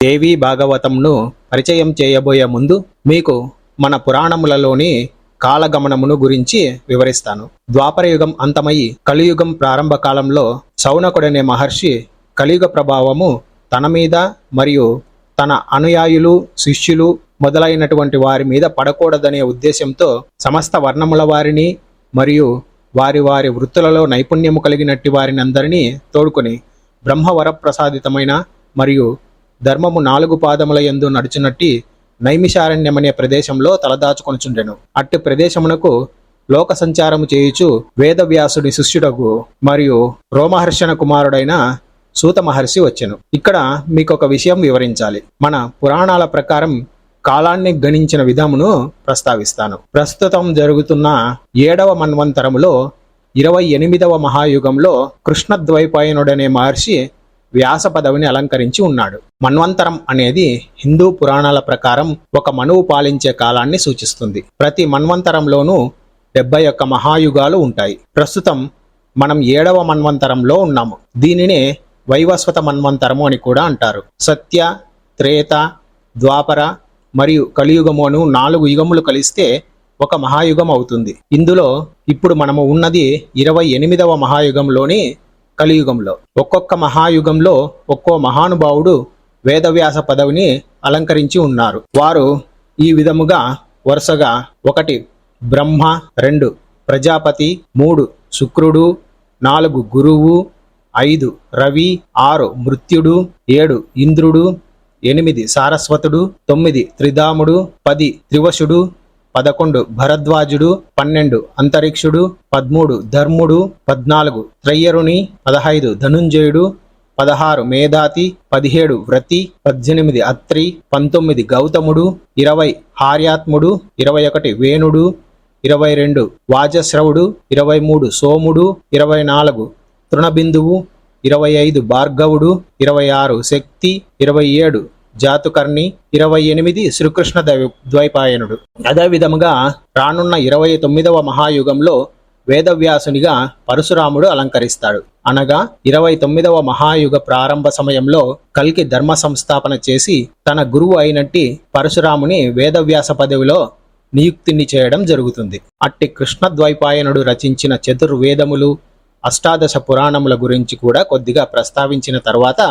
దేవీ భాగవతంను పరిచయం చేయబోయే ముందు మీకు మన పురాణములలోని కాలగమనమును గురించి వివరిస్తాను. ద్వాపరయుగం అంతమయ్యి కలియుగం ప్రారంభ కాలంలో శౌనకుడనే మహర్షి కలియుగ ప్రభావము తన మీద మరియు తన అనుయాయులు శిష్యులు మొదలైనటువంటి వారి మీద పడకూడదనే ఉద్దేశంతో సమస్త వర్ణముల వారిని మరియు వారి వారి వృత్తులలో నైపుణ్యము కలిగినట్టి వారిని అందరినీ తోడుకొని బ్రహ్మవరప్రసాదితమైన మరియు ధర్మము నాలుగు పాదముల యందు నడుచునట్టి నైమిషారణ్యమనే ప్రదేశంలో తలదాచుకొనుచుండెను. అట్టి ప్రదేశమునకు లోక సంచారము చేయుచు వేదవ్యాసుడి శిష్యుడగు మరియు రోమహర్షణ కుమారుడైన సూత మహర్షి వచ్చెను. ఇక్కడ మీకు ఒక విషయం వివరించాలి. మన పురాణాల ప్రకారం కాలాన్ని గణించిన విధమును ప్రస్తావిస్తాను. ప్రస్తుతం జరుగుతున్న ఏడవ మన్వంతరములో ఇరవై ఎనిమిదవ మహాయుగంలో కృష్ణద్వైపాయనుడనే మహర్షి వ్యాస పదవిని అలంకరించి ఉన్నాడు. మన్వంతరం అనేది హిందూ పురాణాల ప్రకారం ఒక మనువు పాలించే కాలాన్ని సూచిస్తుంది. ప్రతి మన్వంతరంలోనూ డెబ్బై ఒక్క మహాయుగాలు ఉంటాయి. ప్రస్తుతం మనం ఏడవ మన్వంతరంలో ఉన్నాము. దీనినే వైవస్వత మన్వంతరము అని కూడా అంటారు. సత్య త్రేత ద్వాపర మరియు కలియుగము అను నాలుగు యుగములు కలిస్తే ఒక మహాయుగం అవుతుంది. ఇందులో ఇప్పుడు మనము ఉన్నది ఇరవై ఎనిమిదవ మహాయుగంలోని కలియుగంలో. ఒక్కొక్క మహాయుగంలో ఒక్కో మహానుభావుడు వేదవ్యాస పదవిని అలంకరించి ఉన్నారు. వారు ఈ విధముగా వరుసగా ఒకటి బ్రహ్మ రెండు ప్రజాపతి మూడు శుక్రుడు నాలుగు గురువు ఐదు రవి ఆరు మృత్యుడు ఏడు ఇంద్రుడు ఎనిమిది సారస్వతుడు తొమ్మిది త్రిధాముడు పది త్రివశుడు పదకొండు భరద్వాజుడు పన్నెండు అంతరిక్షుడు పదమూడు ధర్ముడు పద్నాలుగు త్రయ్యరుని పదహైదు ధనుంజయుడు పదహారు మేధాతి పదిహేడు వ్రతి పద్దెనిమిది అత్రి పంతొమ్మిది గౌతముడు ఇరవై హార్యాత్ముడు ఇరవై ఒకటి వేణుడు ఇరవై రెండు వాజశ్రవుడు ఇరవై మూడు సోముడు ఇరవై నాలుగు తృణబిందువు ఇరవై ఐదు భార్గవుడు ఇరవై ఆరు శక్తి ఇరవై ఏడు జాతుకర్ణి ఇరవై ఎనిమిది శ్రీకృష్ణ ద్వైపాయనుడు. అదేవిధముగా రానున్న ఇరవై తొమ్మిదవ మహాయుగంలో వేదవ్యాసునిగా పరశురాముడు అలంకరిస్తాడు. అనగా ఇరవై తొమ్మిదవ మహాయుగ ప్రారంభ సమయంలో కల్కి ధర్మ సంస్థాపన చేసి తన గురువు అయినట్టి పరశురాముని వేదవ్యాస పదవిలో నియుక్తిని చేయడం జరుగుతుంది. అట్టి కృష్ణద్వైపాయనుడు రచించిన చతుర్వేదములు అష్టాదశ పురాణముల గురించి కూడా కొద్దిగా ప్రస్తావించిన తర్వాత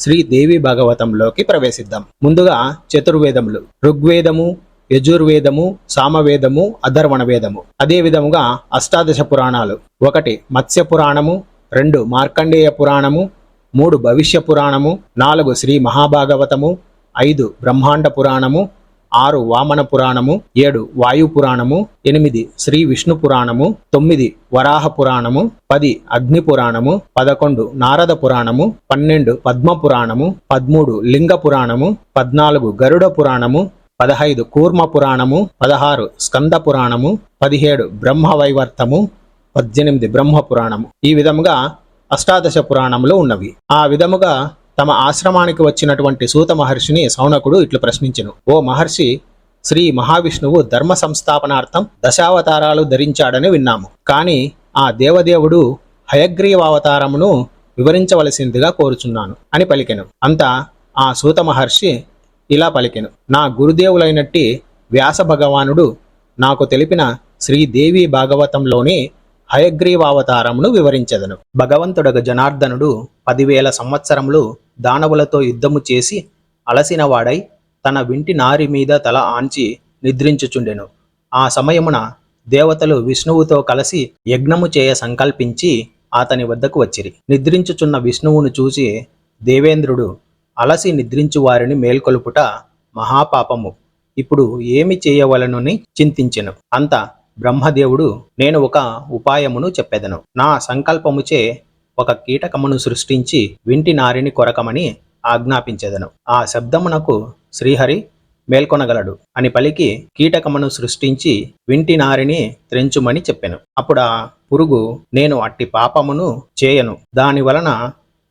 శ్రీదేవి భాగవతంలోకి ప్రవేశిద్దాం. ముందుగా చతుర్వేదములు ఋగ్వేదము యజుర్వేదము సామవేదము అధర్వణ వేదము అదే విధముగా అష్టాదశ పురాణాలు. ఒకటి మత్స్య పురాణము రెండు మార్కండేయ పురాణము మూడు భవిష్య పురాణము నాలుగు శ్రీ మహాభాగవతము ఐదు బ్రహ్మాండ పురాణము ఆరు వామన పురాణము ఏడు వాయు పురాణము ఎనిమిది శ్రీ విష్ణు పురాణము తొమ్మిది వరాహ పురాణము పది అగ్ని పురాణము పదకొండు నారద పురాణము పన్నెండు పద్మ పురాణము పదమూడు లింగ పురాణము పద్నాలుగు గరుడ పురాణము పదహైదు కూర్మ పురాణము పదహారు స్కంద పురాణము పదిహేడు బ్రహ్మ వైవర్తము పద్దెనిమిది బ్రహ్మ పురాణము. ఈ విధముగా అష్టాదశ పురాణములు ఉన్నవి. ఆ విధముగా తమ ఆశ్రమానికి వచ్చినటువంటి సూత మహర్షిని సౌనకుడు ఇట్లు ప్రశ్నించెను. ఓ మహర్షి శ్రీ మహావిష్ణువు ధర్మ సంస్థాపనార్థం దశావతారాలు ధరించాడని విన్నాము. కానీ ఆ దేవదేవుడు హయగ్రీవావతారమును వివరించవలసిందిగా కోరుచున్నాను అని పలికెను. అంతా ఆ సూత మహర్షి ఇలా పలికెను. నా గురుదేవులైనట్టి వ్యాస భగవానుడు నాకు తెలిపిన శ్రీదేవి భాగవతంలోని హయగ్రీవావతారమును వివరించెదను. భగవంతుడగ జనార్దనుడు పదివేల సంవత్సరములు దానవులతో యుద్ధము చేసి అలసినవాడై తన వింటి నారి మీద తల ఆంచి నిద్రించుచుండెను. ఆ సమయమున దేవతలు విష్ణువుతో కలిసి యజ్ఞము చేయ సంకల్పించి అతని వద్దకు వచ్చిరి. నిద్రించుచున్న విష్ణువును చూసి దేవేంద్రుడు అలసి నిద్రించు వారిని మేల్కొలుపుట మహాపాపము. ఇప్పుడు ఏమి చేయవలనుని చింతించెను. అంత బ్రహ్మదేవుడు నేను ఒక ఉపాయమును చెప్పెదను. నా సంకల్పముచే ఒక కీటకమును సృష్టించి వింటి నారిని కొరకమని ఆజ్ఞాపించెదను. ఆ శబ్దమునకు శ్రీహరి మేల్కొనగలడు. అని పలికి కీటకమును సృష్టించి వింటి నారిని త్రెంచుమని చెప్పెను. అప్పుడు ఆ పురుగు నేను అట్టి పాపమును చేయను. దాని వలన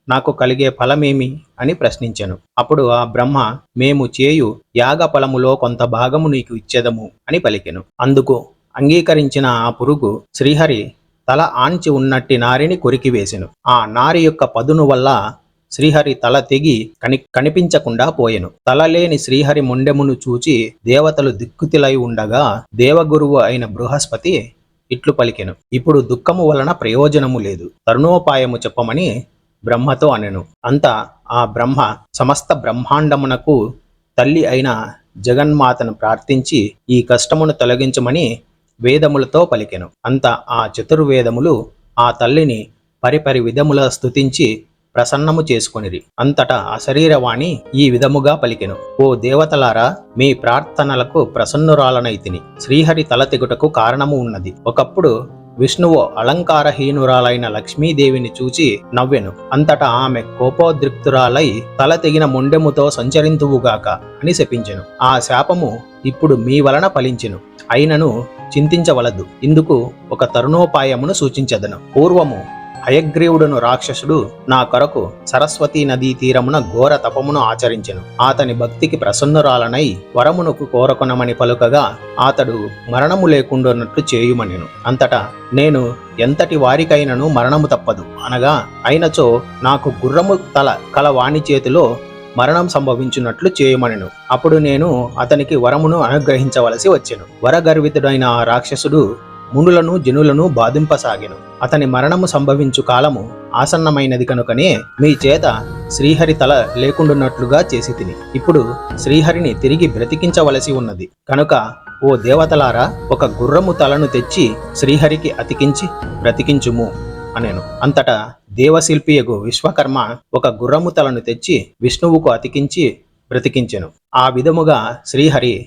నాకు కలిగే ఫలమేమి అని ప్రశ్నించెను. అప్పుడు ఆ బ్రహ్మ మేము చేయు యాగ ఫలములో కొంత భాగము నీకు ఇచ్చేదము అని పలికెను. అందుకు అంగీకరించిన ఆ పురుగు శ్రీహరి తల ఆంచి ఉన్నట్టి నారిని కొరికివేసెను ఆ నారి యొక్క పదును వల్ల శ్రీహరి తల తెగి కని కనిపించకుండా పోయెను. తల లేని శ్రీహరి ముండెమును చూచి దేవతలు దిక్కుతిలై ఉండగా దేవగురువు అయిన బృహస్పతి ఇట్లు పలికెను. ఇప్పుడు దుఃఖము వలన ప్రయోజనము లేదు. తరుణోపాయము చెప్పమని బ్రహ్మతో అనెను. అంత ఆ బ్రహ్మ సమస్త బ్రహ్మాండమునకు తల్లి అయిన జగన్మాతను ప్రార్థించి ఈ కష్టమును తొలగించమని వేదములతో పలికెను. అంత ఆ చతుర్వేదములు ఆ తల్లిని పరిపరి విధముల స్థుతించి ప్రసన్నము చేసుకొనిరి. అంతటా అశరీరవాణి ఈ విధముగా పలికెను. ఓ దేవతలారా మీ ప్రార్థనలకు ప్రసన్నురాలనైతిని. శ్రీహరి తల తెగుటకు కారణము ఉన్నది. ఒకప్పుడు విష్ణువు అలంకారహీనురాలైన లక్ష్మీదేవిని చూచి నవ్వెను. అంతటా ఆమె కోపోద్రిక్తురాలై తల తెగిన మొండెముతో సంచరింతువుగాక అని శపించెను. ఆ శాపము ఇప్పుడు మీ వలన ఫలించెను. అయినను చింతించవలదు ఇందుకు ఒక తరుణోపాయమును సూచించదను. పూర్వము హయగ్రీవుడును రాక్షసుడు నా కొరకు సరస్వతీ నదీ తీరమున ఘోర తపమును ఆచరించెను. అతని భక్తికి ప్రసన్నురాలనై వరమునకు కోరకొనమని పలుకగా అతడు మరణము లేకుండానట్లు చేయుమనెను. అంతటా నేను ఎంతటి వారికైనను మరణము తప్పదు. అనగా అయినచో నాకు గుర్రము తల కల వాణి చేతిలో మరణం సంభవించినట్లు చేయమనెను. అప్పుడు నేను అతనికి వరమును అనుగ్రహించవలసి వచ్చెను. వరగర్వితుడైన ఆ రాక్షసుడు మునులను జనులను బాధింపసాగెను. అతని మరణము సంభవించు కాలము ఆసన్నమైనది కనుకనే మీ చేత శ్రీహరి తల లేకుండున్నట్లుగా చేసి తిని. ఇప్పుడు శ్రీహరిని తిరిగి బ్రతికించవలసి ఉన్నది. కనుక ఓ దేవతలారా ఒక గుర్రము తలను తెచ్చి శ్రీహరికి అతికించి బ్రతికించుము అనేను. అంతటా దేవశిల్పియగు విశ్వకర్మ ఒక గుర్రము తలను తెచ్చి విష్ణువుకు అతికించి బ్రతికించెను. ఆ విధముగా శ్రీహరి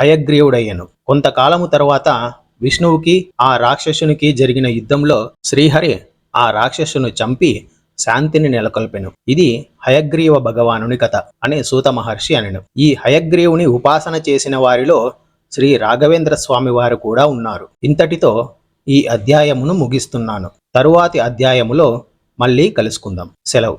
హయగ్రీవుడయ్యను. కొంతకాలము తరువాత విష్ణువుకి ఆ రాక్షసునికి జరిగిన యుద్ధంలో శ్రీహరి ఆ రాక్షసును చంపి శాంతిని నెలకొల్పెను. ఇది హయగ్రీవ భగవానుని కథ అనే సూత మహర్షి అనెను. ఈ హయగ్రీవుని ఉపాసన చేసిన వారిలో శ్రీ రాఘవేంద్ర స్వామి వారు కూడా ఉన్నారు. ఇంతటితో ఈ అధ్యాయమును ముగిస్తున్నాను. తరువాతి అధ్యాయములో మళ్ళీ కలుసుకుందాం. సెలవు.